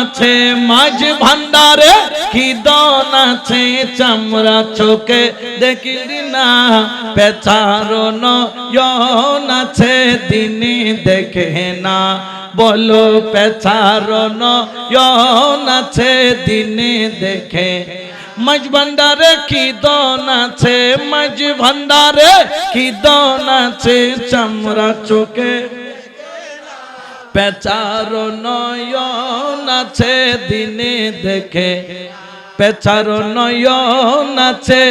আছে মাঝ ভান্ডারে? কি দন আছে চামড়া চোখে? দেখিলি না, পেছার নয়ন আছে, দিনে দেখে না। বলো, পেছার নয়ন আছে, দিনে দেখে মাঝ ভান্ডারে কি দন আছে? মাঝ ভান্ডারে কি দন আছে? চামড়া চোখে। পেচার নয়ন আছে দিনে দেখে। পেচার নয়ন আছে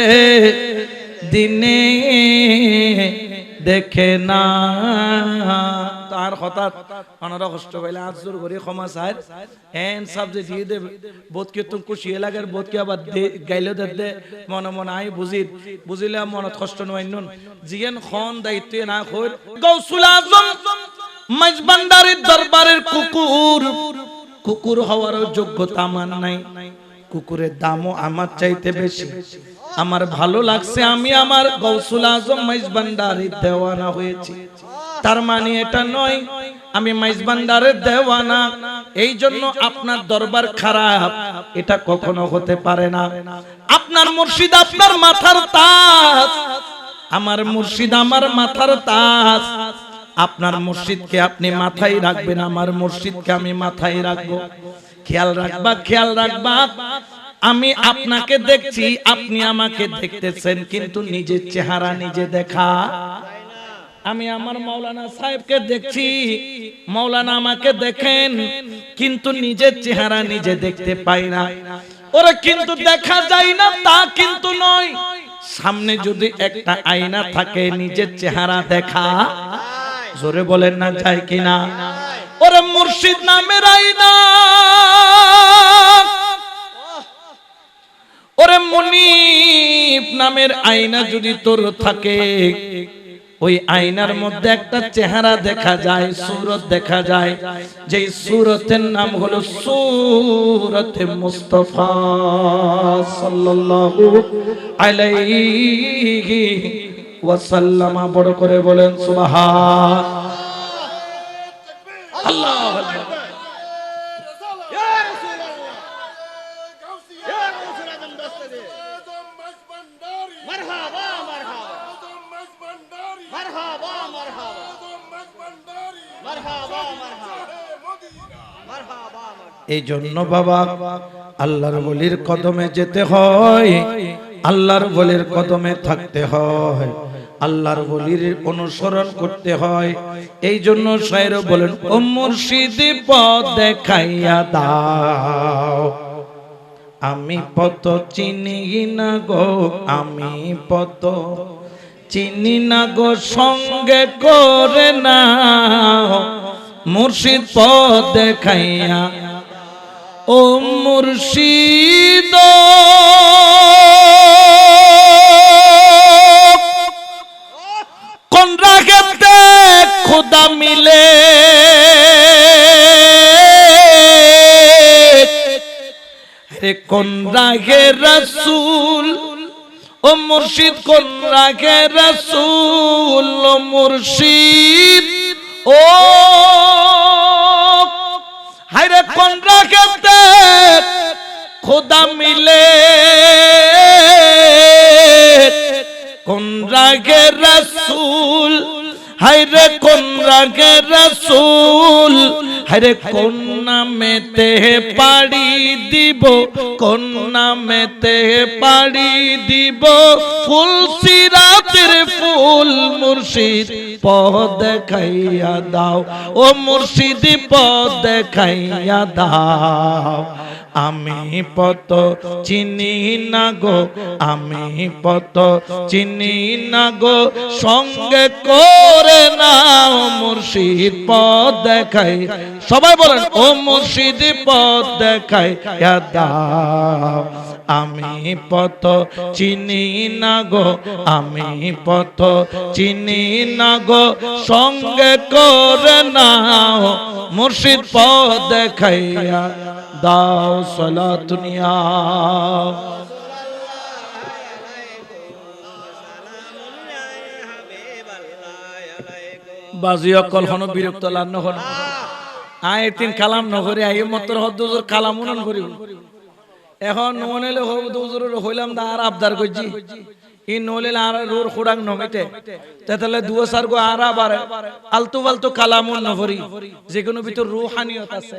দিনে দেখে না। তার হঠাৎ অনারা কষ্ট পাইলে আজ জোর করে ক্ষমা চাই এন সব যে দিয়ে দে, বোধ কে তুমি খুশি এলাকার বোধ কে আবার গাইলে দে মনে মনে আই বুঝি। বুঝিলে মনত কষ্ট নয় নুন। জিয়ান খন দায়িত্ব না কই গৌসুল আজম মাইজবান্ডারের দরবারের কুকুর। কুকুর হওয়ার যোগ্যতা আমার নাই। কুকুরের দামও আমার চাইতে বেশি। আমার ভালো লাগছে, আমি আমার গৌসুল আজম মাইজবান্ডারের দেওয়ানা হয়েছি। তার মানে এটা নয়, আমি মাইজবান্ডারের দেওয়ানা। এই জন্য আপনার দরবার খারাপ। এটা কখনো হতে পারে না। আপনার মুর্শিদ আপনার মাথার তাজ। আমার মুর্শিদ আমার মাথার তাজ। আপনার মসজিদকে আপনি মাথায় রাখবেন, আমার মসজিদকে আমি মাথায় রাখব। খেয়াল রাখবা খেয়াল রাখবা। আমি আপনাকে দেখছি, আপনি আমাকে দেখতেছেন, কিন্তু নিজের চেহারা নিজে দেখা। আমি আমার মাওলানা সাহেবকে দেখছি, মাওলানা আমাকে দেখেন, কিন্তু নিজের চেহারা নিজে দেখতে পাই না। ওরা, কিন্তু দেখা যায় না, তা কিন্তু নয়। সামনে যদি একটা আয়না থাকে, নিজের চেহারা দেখা। জোরে বলেন না, যায় কিনা? ওরে মুর্শিদ নামের আইনা ওরে মুনিপ নামের আয়না যদি তোর থাকে, ওই আয়নার মধ্যে একটা চেহারা দেখা যায়, সুরত দেখা যায়। যে সুরতের নাম হলো সুরতে মুস্তফা সাল্লাল্লাহু আলাইহি ওয়াসাল্লামা বড় করে বলেন, সুবহান। এই জন্য বাবা, আল্লাহর বলির কদমে যেতে হয়, আল্লাহর বলির কদমে থাকতে হয়। আল্লাহর বলির অনুসরণ করতে হয়। এই জন্য শায়র বলেন, ও মুর্শিদি, পথ দেখাইয়া দাও। আমি পত চিনি না গো, আমি পত চিনি না গো, সঙ্গে করে না মুর্শিদ, পথ দেখাইয়া ও মুর্শিদ কোন রাগে রসুল? ও মুর্শিদ, কোন রাগে রসুল? ও মুর্শিদ, ও হায়রে কোন রাগেতে খোদা মিলে? কোন রাগে রসুল হায়রে কোন রাগে রসুল? হায়রে কোন নামেতে পাড়ি দিব? কোন নামেতে পাড়ি দিব? ফুল সিরাতের ফুল মুর্শিদ পদ দেখাইয়া দাও। ও মুর্শিদ পদ দেখাইয়া দাও। আমি পত চিনি না গো, আমি পত চিনি না গো। সঙ্গে করে নাও মুর্শিদ পদ দেখাই। সবাই বলেন, ও মুর্শিদ পদ দেখাই আমি পত চিনি না গো, আমি পত চিনি না গো। সঙ্গে করে নাও মুর্শিদ পদ দেখাইয়া দাও সলা দুনিয়া। বাজি অকল হন, বিরক্ত লান্ন হন আয় কালাম নহরে আই মতর হদ্দুজুর কালাম উনন করিব এখন ননেলে হদ্দুজুর হইলাম দা, আর আবদার করছি। ই নলে আর রুর খুড়াং নমিতে তেতালে দুয়া সার গো আর আবার আলতু ফালতু কালাম নহরি। যে কোনো ভিতর রুহানিয়ত আছে।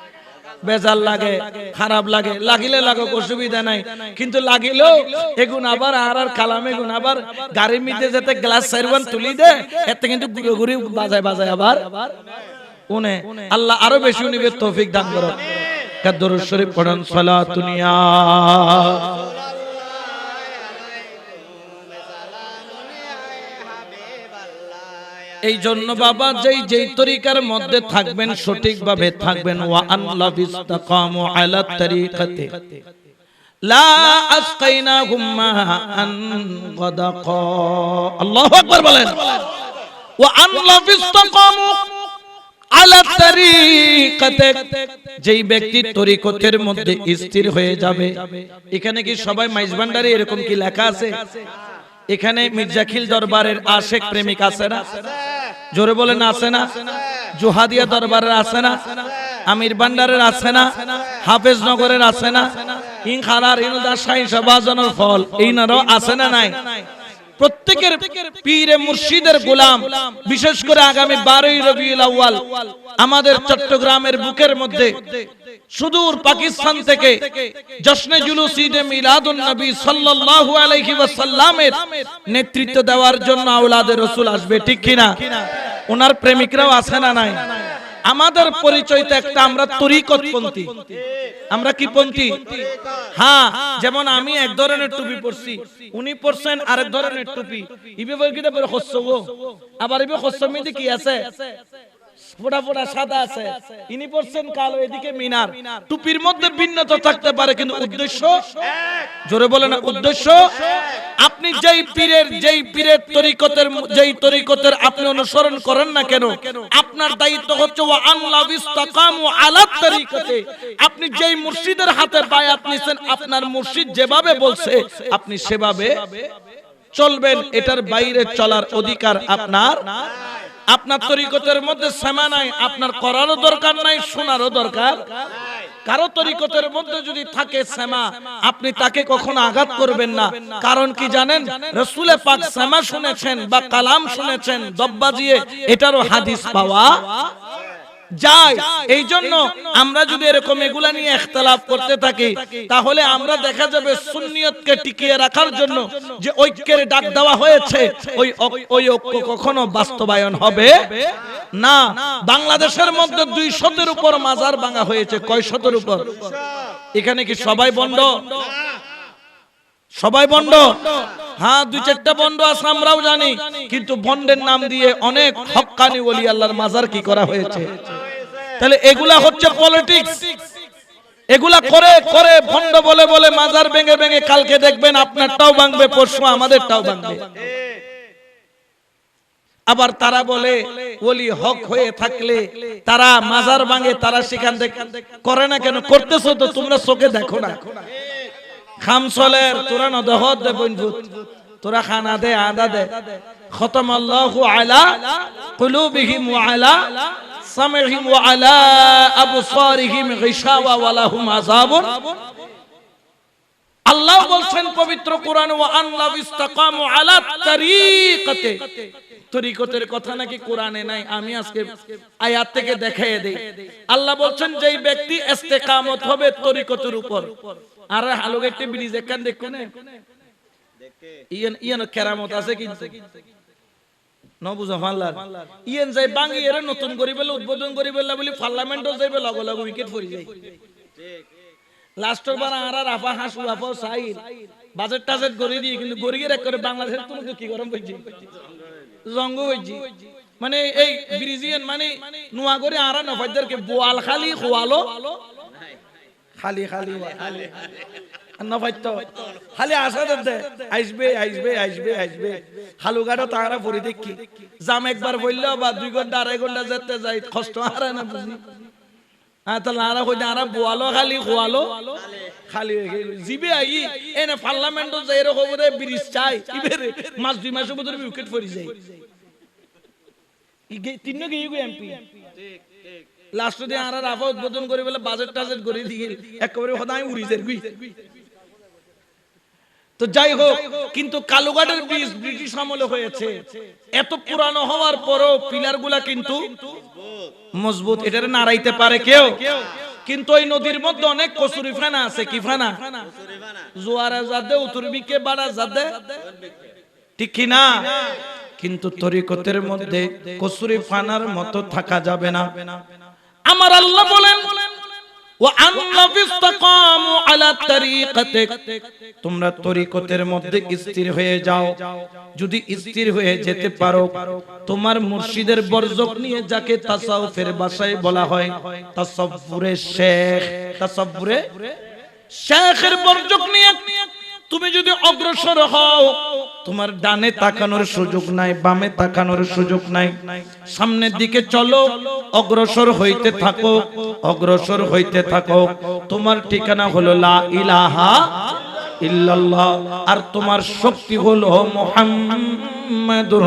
বেজাল লাগে, খারাপ লাগে, লাগিলে লাগুক, অসুবিধা নাই। কিন্তু লাগিলেও এগুন আবার আর আর কালাম এগুন আবার গাড়ির মধ্যে যেতে গ্লাস সাইরবান তুলি দে এতে কিন্তু ঘুরে ঘুরে বাজায় বাজায় আবার উনে। আল্লাহ আরও বেশি উনিবে তৌফিক দান করো। কাদ্দুর শরীফ পড়ান সালাতুনিয়া এই জন্য বাবা, যেই যেই তরিকার মধ্যে থাকবেন থাকবেন। গাদাকা। আল্লাহু আকবার বলেন। যেই ব্যক্তি তরিকতের মধ্যে স্থির হয়ে যাবে। এখানে কি সবাই মাইজ ভান্ডারে এরকম কি লেখা আছে? এখানে মির্জাখিল দরবারের আশেক প্রেমিক আছে না জোরে বলেন আছে না জোহাদিয়া দরবারের আছে না আমির ভান্ডারের আছে না হাফেজ নগরের আছে না ইন খারার ইনুদার শাহী সবাজনের ফল ইনারও আছে না নাই প্রত্যেকের পীরে মুর্শিদের গোলাম, বিশেষ করে আগামী বারোই আউয়াল, আমাদের চট্টগ্রামের বুকের মধ্যে সুদূর পাকিস্তান থেকে জশ্নে জুলুস ঈদে মিলাদুন নবী সাল্লাল্লাহু আলাইহি ওয়াসাল্লামের নেতৃত্ব দেওয়ার জন্য আওলাদের রাসূল আসবে, ঠিক কিনা? ওনার প্রেমিকরাও আছে না নাই? আমাদের পরিচয় তো একটা, আমরা তরিকতপন্থী। আমরা কি পন্থী? হ্যাঁ যেমন আমি এক ধরনের টুপি পরছি, উনি পরছেন আরেক ধরনের টুপি। ইবে বই পরে হস্য আবার ইবে, হস্য মিদি কি আছে? ফোটা ফোটা সাদা আছে। ইনি পড়ছেন কালো, এদিকে মিনার। টুপির মধ্যে ভিন্নতা থাকতে পারে, কিন্তু উদ্দেশ্য? জোরে বলে না উদ্দেশ্য? আপনি যেই পীরের যেই পীরের তরিকতের যেই তরিকতের আপনি অনুসরণ করেন না কেন, আপনার দায়িত্ব হচ্ছে, ওয়া আল্লাহ ইস্তাকামু আলা তরিকতে। আপনি যেই মুর্শিদের হাতে বায়াত নিছেন, আপনার মুর্শিদ যেভাবে বলছে, আপনি সেভাবে চলবেন। এটার বাইরে চলার অধিকার আপনার আপনার তরিকতের মধ্যে সেমা নাই, আপনার করারও দরকার নাই, শোনারও দরকার কারও তরিকতের মধ্যে যদি থাকে সেমা আপনি তাকে কখনো আঘাত করবেন না। কারণ কি জানেন? রসুলে পাক সেমা শুনেছেন বা কালাম শুনেছেন, দব্বাজিয়ে এটারও হাদিস পাওয়া যায় এই জন্য আমরা যদি এরকম এগুলা নিয়ে ইখতিলাফ করতে থাকি তাহলে আমরা দেখা যাবে সুন্নিয়তকে টিকিয়ে রাখার জন্য যে ঐক্যের ডাক দেওয়া হয়েছে ওই ওই ঐক্য কখনো বাস্তবায়ন হবে? না। বাংলাদেশের মধ্যে দুই শতের উপর মাজার ভাঙা হয়েছে। কয় শতের উপর? এখানে কি সবাই বন্ধ? সবাই বন্ড হ্যাঁ দুই চারটা বন্ড আছে আমরাও জানি। কিন্তু বন্ডের নাম দিয়ে অনেক হক্কানি ওলি আল্লাহর মাজার কি করা হয়েছে? তাহলে এগুলা হচ্ছে পলিটিক্স এগুলা করে করে ভণ্ড বলে বলে মাজার ভেঙে ভেঙে কালকে দেখবেন আপনারটাও ভাঙবে, পরশু আমাদেরটাও ভাঙবে। আবার তারা বলে, ওলি হক হয়ে থাকলে তারা মাজার ভাঙে, তারা সেখান থেকে করে না কেন? করতেছো তো, তোমরা চোখে দেখো না। খামসলের তোরা নদহত দে বন্ধুত তোরা খানা দে, আদা দে। খতম আল্লাহু আলা কুলুবিহিম ওয়া আলা সামিহিম ওয়া আলা আবসারিহিম গিশাওয়া ওয়া আল্লাহ বলছেন, পবিত্র কোরআন, ওয়া আল্লাহ ইস্তাকামু আলা তরিকাতে। তরিকতের কথা নাকি কোরআনে নাই, আমি আজকে আয়াত থেকে দেখাই দেই। আল্লাহ বলছেন, যেই ব্যক্তি ইস্তেকামত হবে তরিকতের উপর। আর হালুক একটা ব্রিজ একখান দেখো না ইয়ান ইয়ান কেরামত আছে কিন্তু। নবুজা ফাল্লার। ইয়ান যাই বাঙ্গি এর নতুন করি বলে উদ্বোধন করি বলে বলি পার্লামেন্টও যাইবে লগ লগ উইকেট পড়ি যায়। লাস্টের বার আর রাফা হাসু সাইল বাজেট টাজেট করে দিয়ে কিন্তু গড়িয়ে এক করে বাংলাদেশের তুমি কি গরম হয়েছে জঙ্গ হয়েছে মানে এই ব্রিজিয়ান মানে নোয়া করে আরা নফাইদারকে বোয়াল খালি খোয়ালো। খালি খালি। খালি বা দুই যাই হ্যাঁ এনে পার্লামেন্ট যাই ব্রিজ চাই। মাস, দুই মাসের ভিতরে উইকেট পড়ি যায় ইগে তিন গিয়ে গো এমপি। লাস্ট দিয়ে আরা উদ্বোধন করে বলে বাজেট টাজেট করে দিয়ে একেবারে সদায় উড়ি যায় তো যাই হোক, কিন্তু কালুঘাটের ব্রিজ ব্রিটিশ আমলে হয়েছে। এত পুরানো হওয়ার পরও পিলারগুলা কিন্তু মজবুত, এটারে নাড়াইতে পারে কেউ। কিন্তু ওই নদীর মধ্যে অনেক কসুরি ফানা আছে, কি ফানা? জোয়ারা যাদে উতুরবিকে বাড়া যাদে ঠিক কি না? কিন্তু তরিকতের মধ্যে কসুরি ফানার মতো থাকা যাবে না। আমার আল্লাহ বলেন তোমরা তরিকতের মধ্যে স্থির হয়ে যাও। যদি স্থির হয়ে যেতে পারো, তোমার মসজিদের বর্জক নিয়ে যাকে তাসাউফের ভাষায় বলা হয়, তাসাব্বুরে শেখ, তাসাব্বুরে শেখের বর্জক নিয়ে তুমি যদি অগ্রসর হও, তোমার ডানে তাকানোর সুযোগ নাই, বামে তাকানোর সুযোগ নাই। সামনের দিকে চলো, অগ্রসর হইতে থাকো, অগ্রসর হইতে থাকো। তোমার ঠিকানা হলো লা ইলাহা ইল্লাল্লাহ, আর তোমার শক্তি হলো মুহাম্মাদুর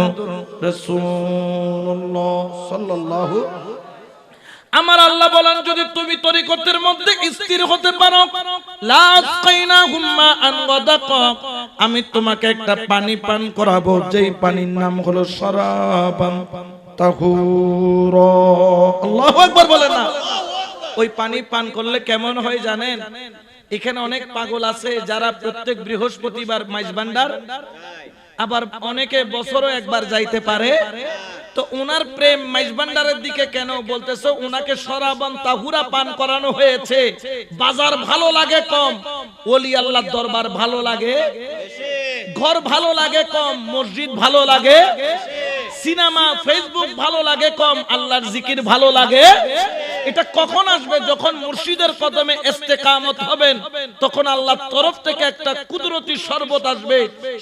রাসূলুল্লাহ সাল্লাল্লাহু আমার আল্লাহ বলেন, যদি তুমি তরিকতের মধ্যে স্থির হতে পারো আমি তোমাকে একটা পানি পান করাবো, যেই পানির নাম হলো বলেন না। ওই পানি পান করলে কেমন হয় জানেন? এখানে অনেক পাগল আছে যারা প্রত্যেক বৃহস্পতিবার মাইজ ভান্ডার আবার অনেকে বছরও একবার যাইতে পারে। তো উনার প্রেম মাইজবান্ডারের দিকে কেন বলতেছে? উনাকে সরাবান তাহুরা পান করানো হয়েছে। বাজার ভালো লাগে কম, ওলি আল্লাহ দরবার ভালো লাগে। ঘর ভালো লাগে কম, মসজিদ ভালো লাগে। সিনেমা, ফেসবুক ভালো লাগে কম, আল্লাহর জিকির ভালো লাগে। এটা কখন আসবে? যখন মুর্শিদের কদমে ইস্তেকামত হবেন, তখন আল্লাহর তরফ থেকে একটা কুদরতি শরবত আসবে।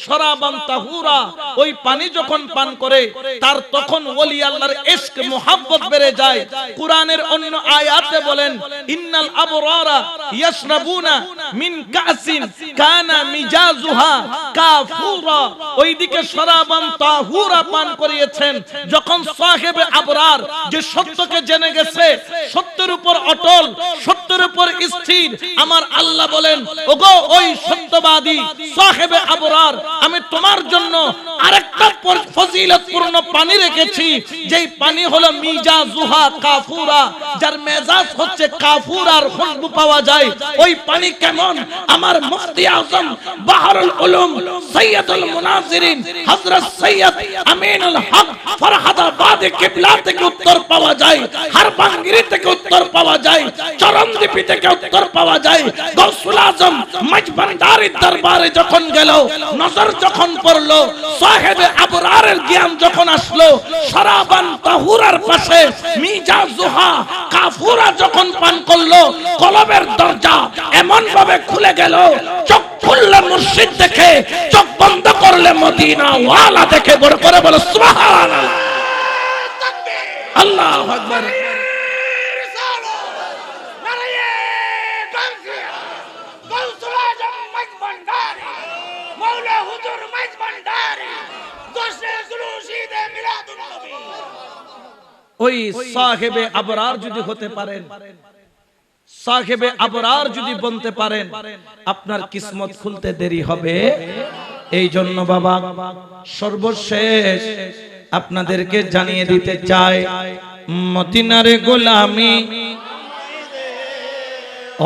শরাবান তাহুরা, ওই পানি যখন পান করে, তার তখন ওলি আল্লাহর ইশক, মোহাব্বত বেড়ে যায়। কোরআনের অন্য আয়াতে বলেন, ইন্নাল আবরারা ইয়াশরাবুনা মিন কাসিন কানা মিজাজুহা কাফুরা। ওইদিকে শরাবান তাহুরা পান করিয়েছেন। যখন সাহেবে আবরার যে সত্যকে জেনে গেছে সত্যের উপর অটল, সত্যের উপর স্থির। আমার আল্লাহ বলেন, ওগো ওই সত্যবাদী সাহেবে আবরার, আমি তোমার জন্য আরেকটা পর- ফজিলতপূর্ণ পানি রেখেছি। যেই পানি হলো মিজা জুহা কাফুরা, যার মেজাজ হচ্ছে কাফুর আর খুশবু পাওয়া যায়। ওই পানি কেমন? আমার মুফতি আজম বাহারুল উলুম সৈয়দুল মুনাজিরিন, হযরত সৈয়দ আমিনুল হক ফরহাদাবাদ কিবলা থেকে উত্তর পাওয়া যায়। হারবাঙ্গিরি থেকে উত্তর পাওয়া যায় চরণদ্বীপি থেকে উত্তর পাওয়া যায়। গৌসুল আজম মজভান্ডারির দরবারে যখন গেল, নজর যখন পড়ল, সাহেবে আবরারের জ্ঞান যখন আসলো শরাবান তাহুরার পাশে মিজা জুহা কাফুরা যখন পান করল, কলবের দরজা এমন ভাবে খুলে গেল, চোখ খুললে মুর্শিদ দেখে, চোখ বন্ধ করলে মদিনা ওয়ালা দেখে বড় করে বলো, সুবহানাল্লাহ। আল্লাহু আকবার। ওই সাহেবে আবরার যদি হতে পারেন সাহেবে আবরার যদি বনতে পারেন আপনার কিসমত খুলতে দেরি হবে। এই জন্য বাবা সর্বশেষ আপনাদেরকে জানিয়ে দিতে চাই মদিনারে গোলামি।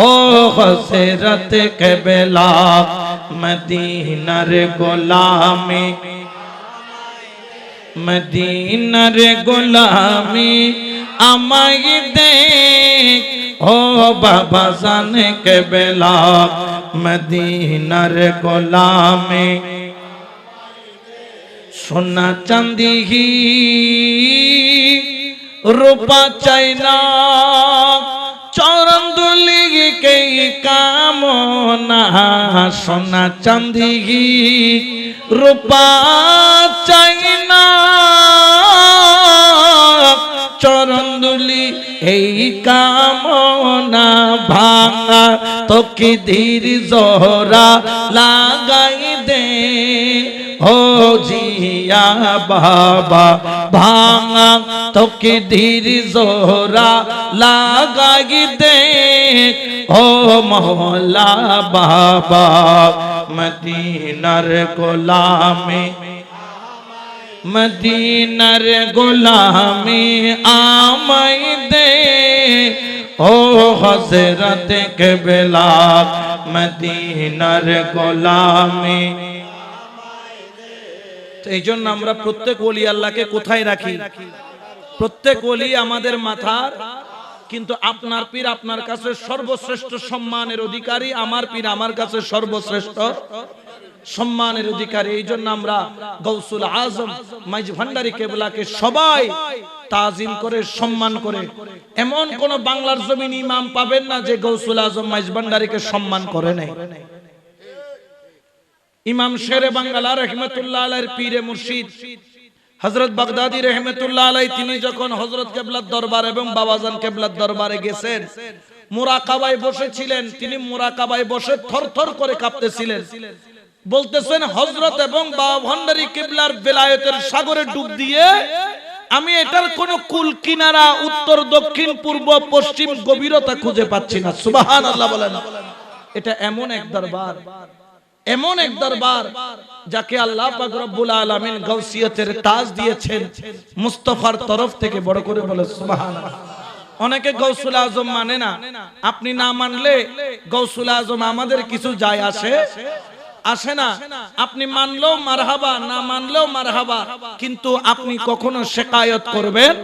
ও হসরত কেবেলা মদিনার গোলামি। মদিনার গোলামি আমায় দেখ। ও বাবা, জানে কেবেলা মদিনার গোলামি সোনা চাঁদি রূপা চাই না। চরণ দুলি কে কাম না। সোনা চাঁদি রূপা চাই এই কামনা ভাঙা তোকে ধীর জোহরা লাগাই দে। ও জিয়া বাবা, ভাঙা তোকে ধীর জোহরা লাগাই দে। ও মহলা বাবা, মদিনার গোলামে মদিনার গোলামি আমাই দে। ও হজরত কেবলা, মদিনার গোলামি এই জন্য আমরা প্রত্যেক ওলি আল্লাহকে কোথায় রাখি? প্রত্যেক ওলি আমাদের মাথার। কিন্তু আপনার পীর আপনার কাছে সর্বশ্রেষ্ঠ সম্মানের অধিকারী, আমার পীর আমার কাছে সর্বশ্রেষ্ঠ সম্মানের অধিকারী, এই জন্য আমরা গৌসুল আজম, মাইজ ভান্ডারী কেবলাকে সবাই তাজিম করে, সম্মান করে। এমন কোন বাংলার জমিন ইমাম পাবেন না যে গৌসুল আজম, মাইজ ভান্ডারীকে সম্মান করে নাই। ইমাম শেরে বাংলা রহমতুল্লাহ আলাইহির পীরে মুর্শিদ, হযরত বাগদাদি রহমতুল্লাহ আলাই তিনি যখন হযরত কেবলার দরবার এবং বাবাজান কেবলার দরবারে গেছেন, মুরাকাবায় বসেছিলেন। তিনি মুরাকাবায় বসে থরথর করে কাঁপতেছিলেন। বলতেছেন হজরত এবং ভান্ডারী কেবলার বেলায়েতের সাগরে ডুব দিয়ে, আমি এটার কোন কুল কিনারা উত্তর, দক্ষিণ, পূর্ব, পশ্চিম গভীরতা খুঁজে পাচ্ছি না। সুবহানাল্লাহ বলেন। এটা এমন এক দরবার, এমন এক দরবার যাকে আল্লাহ পাক রব্বুল আলামিন গাউসিয়তের তাজ দিয়েছেন। মুস্তফার তরফ থেকে বড় করে বলে, সুবহানাল্লাহ। অনেকে গৌসুল আজম মানে না। আপনি না মানলে গৌসুল আজম আমাদের কিছু যায় আসে। আসে না। আপনি মানলেও মারহাবা, না মানলেও মারহাবা। কিন্তু আপনি কখনো শেকায়ত করবেন?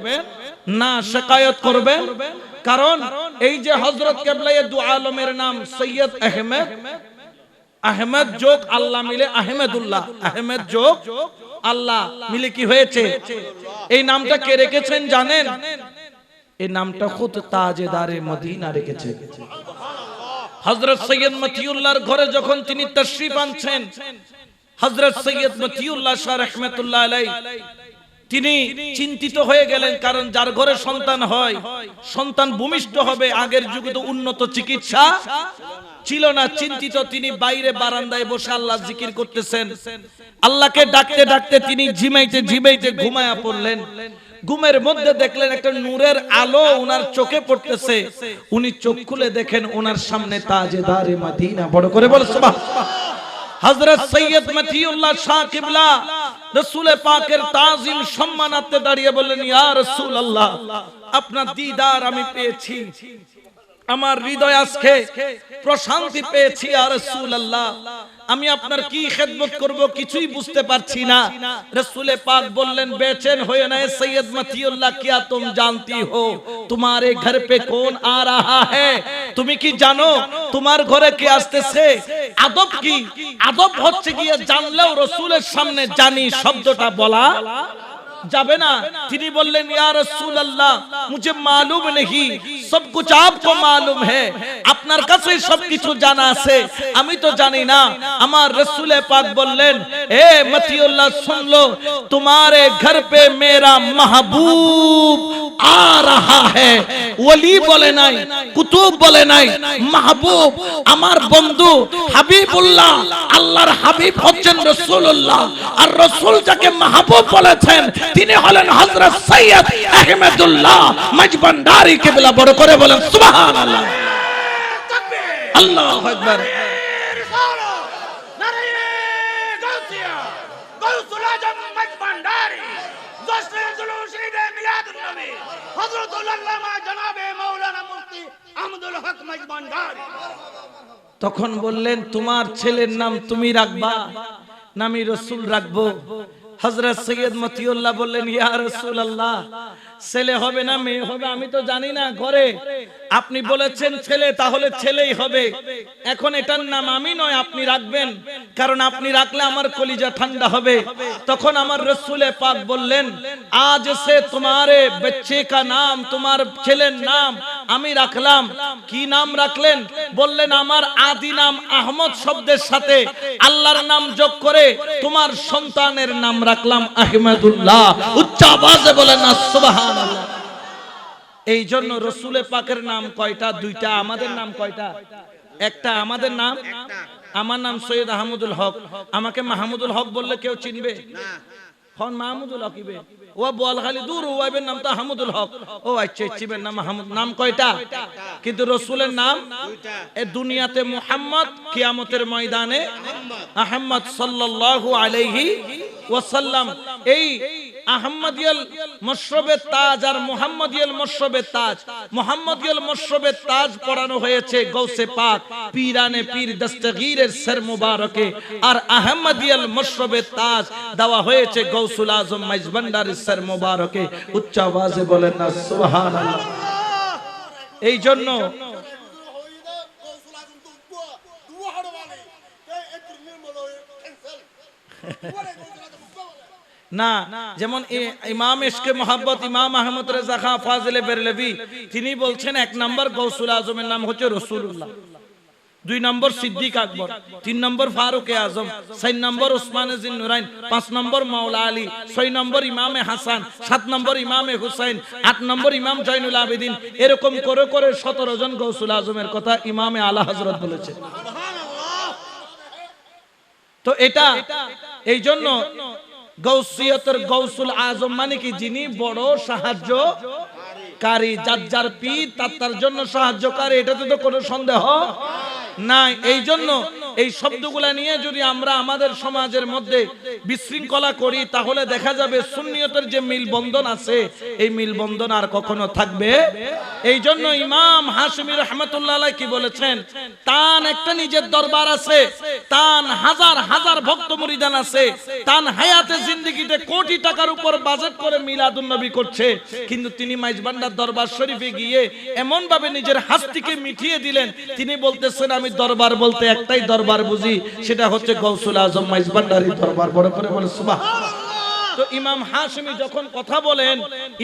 না শেকায়ত করবেন? কারণ এই যে হজরত কেবলাই দু আলমের নাম সৈয়দ আহমেদ আহমেদ যোগ আল্লাহ মিলে আহমেদুল্লাহ, আহমেদ যোগ আল্লাহ মিলে কি হয়েছে? এই নামটা কে রেখেছেন জানেন? এই নামটা খুদ তাজেদারে মদিনা রেখেছে। হযরত সৈয়দ মতিউল্লাহর ঘরে যখন তিনি তশরিফ আনছেন হজরত সৈয়দ মতিউল্লাহ শাহ রাহমাতুল্লাহ আলাই তিনি চিন্তিত হয়ে গেলেন, কারণ যার ঘরে সন্তান হয়, সন্তান ভূমিষ্ঠ হবে, আগের যুগে তো উন্নত চিকিৎসা ছিল না। চিন্তিত তিনি বাইরে বারান্দায় বসে আল্লাহ জিকির করতেছেন। আল্লাহকে ডাকতে ডাকতে তিনি ঝিমাইতে ঝিমাইতে ঘুমায়া পড়লেন। ঘুমের মধ্যে দেখলেন একটা নূরের আলো ওনার চোখে পড়তেছে। উনি চোখ খুলে দেখেন ওনার সামনে তাজেদারে মাদিনা। বড় করে বল, সুবহান। আপনার দিদার আমি পেয়েছি। আমার হৃদয় আজকে প্রশান্তি পেয়েছি আর রাসূলুল্লাহ। আমি আপনার কি খেদমত করব কিছুই বুঝতে পারছি না। রসুলে পাক বললেন, বেচেন হয়ে নাই সৈয়দ মতিউল্লাহ কি তুম জানতি হো? তোমার ঘর পে কোন আ রাহা হ্যাঁ তুমি কি জানো, তোমার ঘরে কে আসতেছে? আদব কি? আদব হচ্ছে গিয়ে জানলেও রসুলের সামনে জানি শব্দটা বলা যাবে না। তিনি বললেন, ইয়া রাসূলুল্লাহ, মুঝে মালুম নেহি কুছ আপকো মালুম है আপনার কাছে সব কিছু জানা আছে আমি তো জানি না আমার রসুলে পাক বললেন এ মতিউল্লাহ सुन लो तुम्हारे घर पे मेरा महबूब आ रहा है ওলি বলে নাই কুতুব বলে নাই মাহবুব আমার বন্ধু হাবিবুল্লাহ আল্লাহর হাবিব হচ্ছেন রাসূলুল্লাহ আর রাসূল যাকে মাহবুব বলেছেন তিনি হলেন হযরত সৈয়দ আহমেদুল্লাহ মজবন্ডারি কিবলা বড় করে বলেন সুবাহান আল্লাহ আল্লাহ তখন বললেন, তোমার ছেলের নাম তুমি রাখবা নামি রসুল রাখব। হজরত সৈয়দ মতিউল্লাহ বললেন, ইয়া রসুল আল্লাহ ছেলে হবে না মেয়ে হবে আমি তো জানি না ঘরে। আপনি বলেছেন ছেলে, তাহলে ছেলেই হবে। এখন এটার নাম আমি নয়, আপনি রাখবেন। কারণ আপনি রাখলে আমার কলিজা ঠান্ডা হবে। তখন আমার রসুলে পাক বললেন, আজ সে তোমারে বচ্চে কা নাম, তোমার ছেলের নাম আমি রাখলাম। কি নাম রাখলেন? বললেন, আমার আদি নাম আহমদ শব্দের সাথে আল্লাহর নাম যোগ করে তোমার সন্তানের নাম রাখলাম আহমেদুল্লাহ। উচ্চ আওয়াজে বলেন সুবহানাল্লাহ। এই জন্য রসুলে পাকের নাম কয়টা? দুইটা। আমাদের নাম কয়টা? একটা আমাদের নাম? আমার নাম সৈয়দ আহমদুল হক। আমাকে মাহমুদুল হক বললে কেউ চিনবে? খন মাহমুদুল হক ইবে। ও বল খালি দূর ওয়াইবের নাম তো আহমদুল হক। ও আচ্ছা ইচ্ছিবের নাম মাহমুদ। নাম কয়টা? কিন্তু রসুলের নাম এ দুনিয়াতে মুহাম্মদ কিয়ামতের ময়দানে আহমদ সাল্লাল্লাহু আলাইহি ওয়াসাল্লাম। এই আহমদিয়াল মশরবে তাজ আর মোহাম্মদিয়াল মশরবে তাজ মোহাম্মদিয়াল মশরবে তাজ পড়ানো হয়েছে গৌসে পাক আর আহমদিয়াল মশরবে তাজ দেওয়া হয়েছে গৌসুল আজম মাইজবান্ডারের সর মুবারকে উচ্চ আওয়াজে বলেন এই জন্য হইদা না, যেমন ইমাম ইশকে মোহাম্মত ইমাম আহমদ রেজা খাঁ ফাজলে বেরলেভি, তিনি বলছেন এক নম্বর গৌসুল আজমের নাম হচ্ছে রসুল্লাহ দুই নম্বর সিদ্দিক আকবর, তিন নম্বর ফারুক আজম, চার নম্বর ওসমান নুরাইন পাঁচ নম্বর মাওলা আলী, ছয় নম্বর ইমামে হাসান, সাত নম্বর ইমামে হুসাইন, আট নম্বর ইমাম জয়নুল আবেদিন, এরকম করে করে সতেরো জন গৌসুল আজমের কথা ইমামে আলা হজরত বলেছে। তো এটা, এই জন্য গৌসিয়তের গৌসুল আজম মানে কি? যিনি বড় সাহায্য কারি যার যার পি তার তার জন্য সাহায্যকারী এটাতে তো কোনো সন্দেহ? নাই এই জন্য এই শব্দগুলা নিয়ে যদি আমরা আমাদের সমাজের মধ্যে বিশৃঙ্খলা করি তাহলে দেখা যাবে সুন্নিয়তের যে মিলবন্ধন আছে এই মিলবন্ধন আর কখনো থাকবে। এই জন্য ইমাম হাসমি রহমতুল্লাহ কি বলেছেন তান একটা নিজের দরবার আছে তান হাজার হাজার ভক্ত মুরিদান আছে তান হায়াতে জিন্দেগিতে কোটি টাকার উপর বাজেট করে মিলাদুন নবী করছে কিন্তু তিনি মাইজবান্ডার দরবার শরীফে গিয়ে এমন ভাবে নিজের হাস্তিকে মিটিয়ে দিলেন তিনি বলতেছেন আমি দরবার বলতে একটাই দরবার বুঝি, সেটা হচ্ছে গৌসুল আজম মাইজবান্ডারি দরবার। বড় করে বলে সুবাহ তো ইমাম হাশমি যখন কথা বলেন,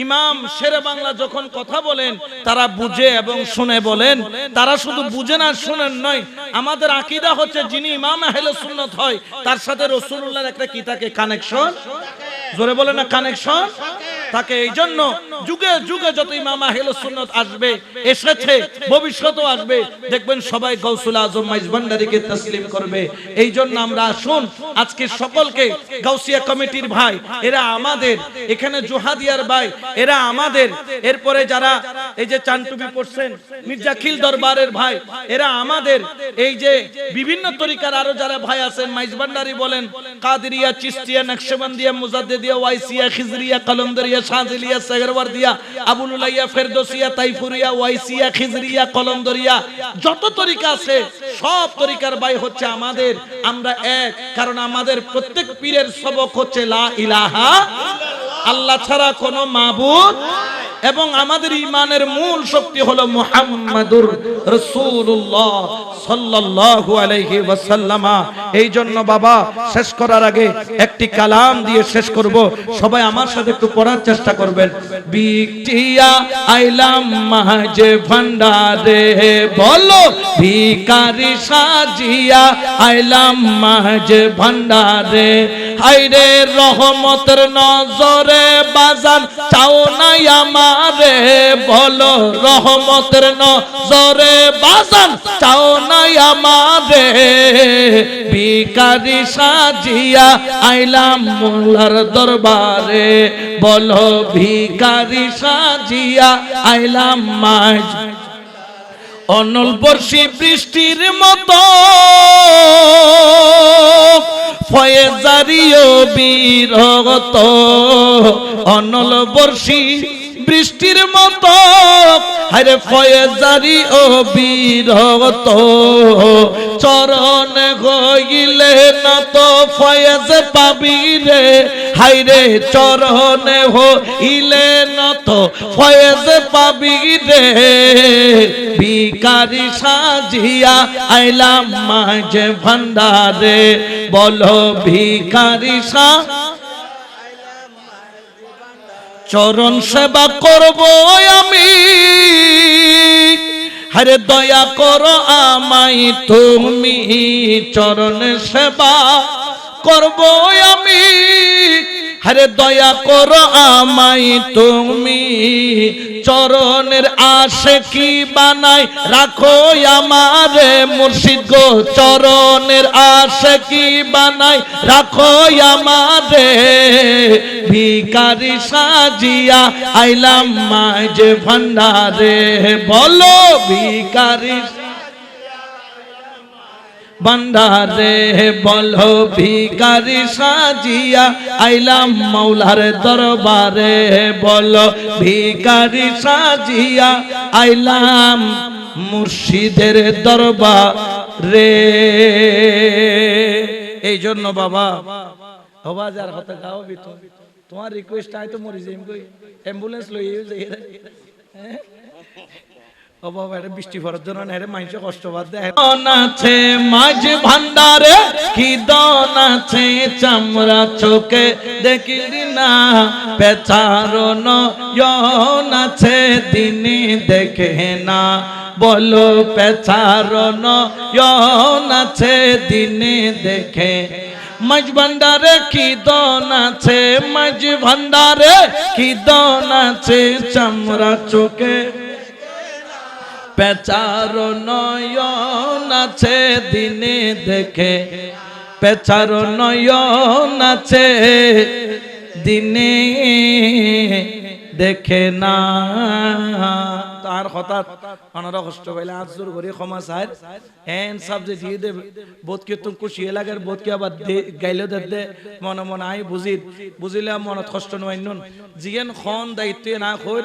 ইমাম শেরে বাংলা যখন কথা বলেন, তারা বুঝে এবং শুনে বলেন, তারা শুধু বুঝে না, শুনেন নয়, আমাদের আকিদা হচ্ছে যিনি ইমাম আহলে সুন্নাত হয়, তার সাথে রাসূলুল্লাহর একটা কি থাকে? কানেকশন? জোরে বলে না, কানেকশন? থাকে এই জন্য যুগে যুগে যত ইমাম আহলে সুন্নাত আসবে, এসেছে, ভবিষ্যতেও আসবে, দেখবেন সবাই গৌসুল আজম মাইজবান্ডারিকে তসলিম করবে। এই জন্য আমরা আসুন, আজকে সকলকে গাউসিয়া কমিটির ভাই, এরা আমাদের, এখানে জোহাদিয়ার ভাই, এরা আমাদের, এরপরে যারা এই যে চানটুবি পড়ছেন, মির্জা খিল দরবারের ভাই, এরা আমাদের, এই যে বিভিন্ন তরিকার আরও যারা ভাই আছেন মাইজবান্ডারি বলেন, কাদরিয়া, চিস্তিয়া, নকশবন্দিয়া, মুজাদ্দিদিয়া, ওয়াইসিয়া, খিজরিয়া কলমদরিয়া শাহজিলিয়া আবুল আবুলুলাইয়া, ফেরদৌসিয়া, তাইফুরিয়া, ওয়াইসিয়া, খিজরিয়া কলমদরিয়া যত তরিকা আছে, সব তরিকার বাই হচ্ছে আমাদের। আমরা এক, কারণ আমাদের প্রত্যেক পীরের সবক হচ্ছে লা ইলাহা আল্লাহ ছাড়া কোনো মাবুদ এবং আমাদের ইমানের মূল শক্তি হলো মুহাম্মাদুর রাসূলুল্লাহ সাল্লাল্লাহু আলাইহি ওয়াসাল্লামা। এই জন্য বাবা, শেষ করার আগে একটি কালাম দিয়ে শেষ করব। সবাই আমার সাথে একটু পড়ার চেষ্টা করবেন। বিটিয়া আইলাম মাঝে ভান্ডারে, বলো ভিকারি সাজিয়া আইলাম মাঝে ভান্ডারে। হাইরে রহমতের নজরে বাজান, চাও নাই আমারে বলো রহমতের নজরে বাজান, চাও নাই আমারে ভিকারি সাজিয়া আইলাম মোলার দরবারে। বলো ভিকারি সাজিয়া আইলাম মাঝ অনল বর্ষি বৃষ্টির মতো ফয়েজারিও বীরগত। অনল বর্ষি বৃষ্টির মতো আরে ফয়েজারি ও বীরগত। চরণ হইলে না তো ফয়েজ পাবি রে। হাইরে চরণে হইলে না তো ফয়েজ পাবি রে। ভিকারি সাজিয়া আইলাম মাঝে ভান্ডারে। বলো ভিকারি সা, চরণ সেবা করব আমি। হরে দয়া করো আমায় তুমি চরণ সেবা করব আমি। হরে দয়া করো আমায় তুমি। চরণের আশে কি বানাই রাখো আমারে মুর্শিদ গো। চরণের আশে কি বানাই রাখো আমারে। ভিকারি সাজিয়া আইলাম মাঝ ভান্ডারে। বলো ভিকারি ভান্ডারে বলো ভিকারি সাজিয়া আইলাম মৌলার দরবারে বলো ভিকারি সাজিয়া আইলাম মুর্শিদের দরবারে। এই জন্য বাবা হবা যার হতে গাও বি তো তোমার রিকোয়েস্ট আই তো মরি যাইম কই। অ্যাম্বুলেন্স লই যাই। হ্যাঁ? বৃষ্টি পড়ার জন্য না মানুষে কষ্ট আছে মাঝ ভান্ডারে, কি দন আছে চামড়া চোখে দেখিলি না? পেছারন ইয়ন আছে, দিনে দেখে না। বলো পেছারন ইয়ন আছে, দিনে দেখে মাঝ ভান্ডারে, কি দন আছে? মাঝ ভান্ডারে, কি দন আছে চামড়া চোখে পেচার নয়ন আছে দিনে দেখে। পেচার নয়ন আছে দিনে দেখে না। তার হঠাৎ অনারা কষ্ট পাইলে আজ জোর করে ক্ষমা চাই এন সব যে দিয়ে দেবে বোধ কে তুমি খুশি এলাকার বোধ কে আবার গাইলে দে মনে মনে আই বুঝি বুঝিলে মনত কষ্ট নয় জিয়েন খন দায়িত্ব না খোর